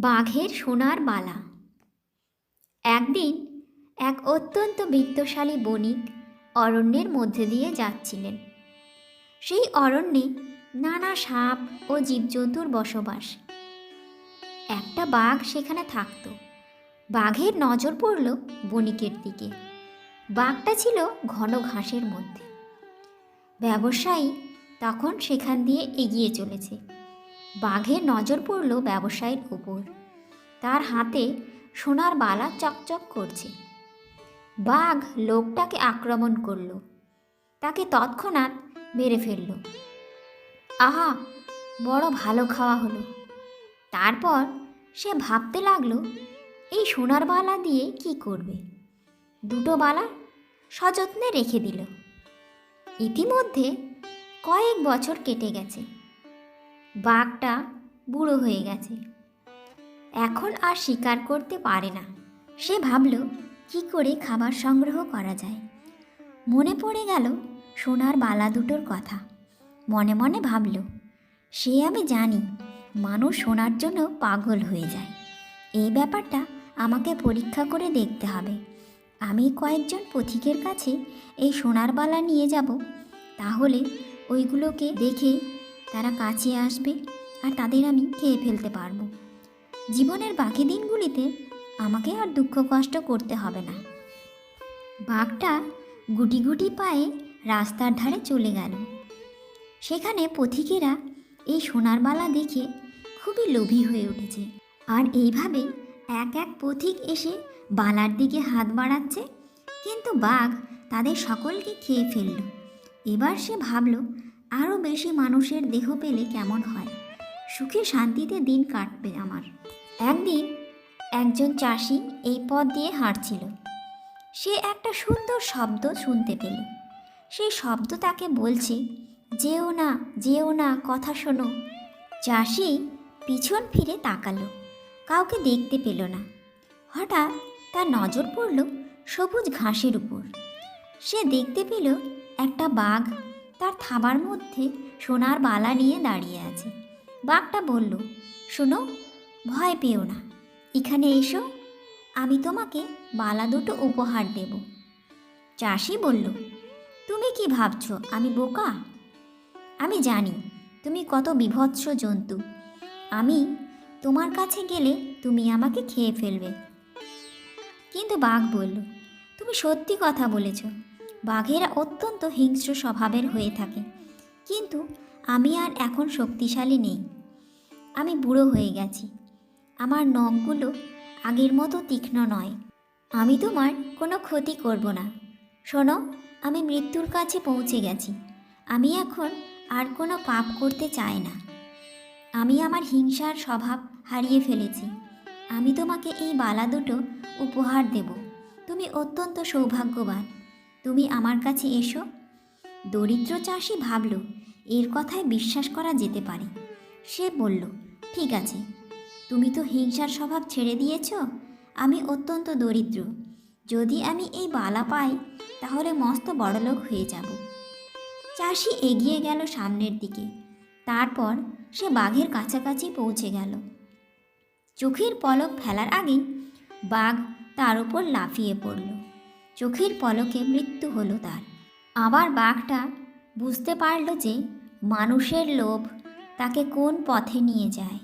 বাঘের সোনার বালা একদিন এক অত্যন্ত বিত্তশালী বণিক অরণ্যের মধ্যে দিয়ে যাচ্ছিলেন। সেই অরণ্যে নানা সাপ ও জীবজন্তুর বসবাস। একটা বাঘ সেখানে থাকত। বাঘের নজর পড়ল বণিকের দিকে। বাঘটা ছিল ঘন ঘাসের মধ্যে। ব্যবসায়ী তখন সেখান দিয়ে এগিয়ে চলেছে। বাঘের নজর পড়ল ব্যবসায়ীর উপর। তার হাতে সোনার বালা চকচক করছে। বাঘ লোকটাকে আক্রমণ করল। তাকে তৎক্ষণাৎ মেরে ফেলল। আহা, বড় ভালো খাওয়া হলো। তারপর সে ভাবতে লাগল, এই সোনার বালা দিয়ে কি করবে? দুটো বালা সযত্নে রেখে দিল। ইতিমধ্যে কয়েক বছর কেটে গেছে। বাঘটা বুড়ো হয়ে গেছে। এখন আর শিকার করতে পারে না। সে ভাবল, কি করে খাবার সংগ্রহ করা যায়? মনে পড়ে গেল সোনার বালা দুটোর কথা। মনে মনে ভাবল, সে আমি জানি মানুষ সোনার জন্য পাগল হয়ে যায়। এই ব্যাপারটা আমাকে পরীক্ষা করে দেখতে হবে। আমি কয়েকজন পথিকের কাছে এই সোনার বালা নিয়ে যাব। তাহলে ওইগুলোকে দেখে তারা কাছে আসবে আর তাদের আমি খেয়ে ফেলতে পারব। জীবনের বাকি দিনগুলিতে আমাকে আর দুঃখ কষ্ট করতে হবে না। বাঘটা গুটি গুটি পায়ে রাস্তার ধারে চলে গেল। সেখানে পথিকেরা এই সোনার বালা দেখে খুবই লোভী হয়ে উঠেছে। আর এইভাবে এক এক পথিক এসে বালার দিকে হাত বাড়াচ্ছে, কিন্তু বাঘ তাদের সকলকে খেয়ে ফেলল। এবার সে ভাবল আরও বেশি মানুষের দেহ পেলে কেমন হয়? সুখে শান্তিতে দিন কাটবে আমার। একদিন একজন চাষি এই পথ দিয়ে হাঁটছিল। সে একটা সুন্দর শব্দ শুনতে পেল। সেই শব্দ তাকে বলছে, যেও না যেও না, কথা শোনো। চাষি পিছন ফিরে তাকালো। কাউকে দেখতে পেল না। হঠাৎ তার নজর পড়ল সবুজ ঘাসের উপর। সে দেখতে পেল একটা বাঘ তার থাবার মধ্যে সোনার বালা নিয়ে দাঁড়িয়ে আছে। বাঘটা বলল, শোনো, ভয় পেও না। এখানে এসো, আমি তোমাকে বালা দুটো উপহার দেব। চাষি বলল, তুমি কি ভাবছ, আমি বোকা? আমি জানি, তুমি কত বিভৎস জন্তু। আমি তোমার কাছে গেলে তুমি আমাকে খেয়ে ফেলবে। কিন্তু বাঘ বলল, তুমি সত্যি কথা বলেছ। বাঘেরা অত্যন্ত হিংস্র স্বভাবের হয়ে থাকে। কিন্তু আমি আর এখন শক্তিশালী নেই। আমি বুড়ো হয়ে গেছি। আমার নখগুলো আগের মতো তীক্ষ্ণ নয়। আমি তোমার কোনো ক্ষতি করব না। শোনো, আমি মৃত্যুর কাছে পৌঁছে গেছি। আমি এখন আর কোনো পাপ করতে চাই না। আমি আমার হিংসার স্বভাব হারিয়ে ফেলেছি। আমি তোমাকে এই বালা দুটো উপহার দেব। তুমি অত্যন্ত সৌভাগ্যবান। তুমি আমার কাছে এসো। দরিদ্র চাষি ভাবল, এর কথায় বিশ্বাস করা যেতে পারে। সে বলল, ঠিক আছে। তুমি তো হিংসার স্বভাব ছেড়ে দিয়েছ। আমি অত্যন্ত দরিদ্র। যদি আমি এই বালা পাই, তাহলে মস্ত বড়লোক হয়ে যাব। চাষি এগিয়ে গেল সামনের দিকে। তারপর সে বাঘের কাছাকাছি পৌঁছে গেল। চোখের পলক ফেলার আগেই বাঘ তার উপর লাফিয়ে পড়ল। চোখের পলকে মৃত্যু হলো তার। আবার বাঘটা বুঝতে পারল যে মানুষের লোভ তাকে কোন পথে নিয়ে যায়।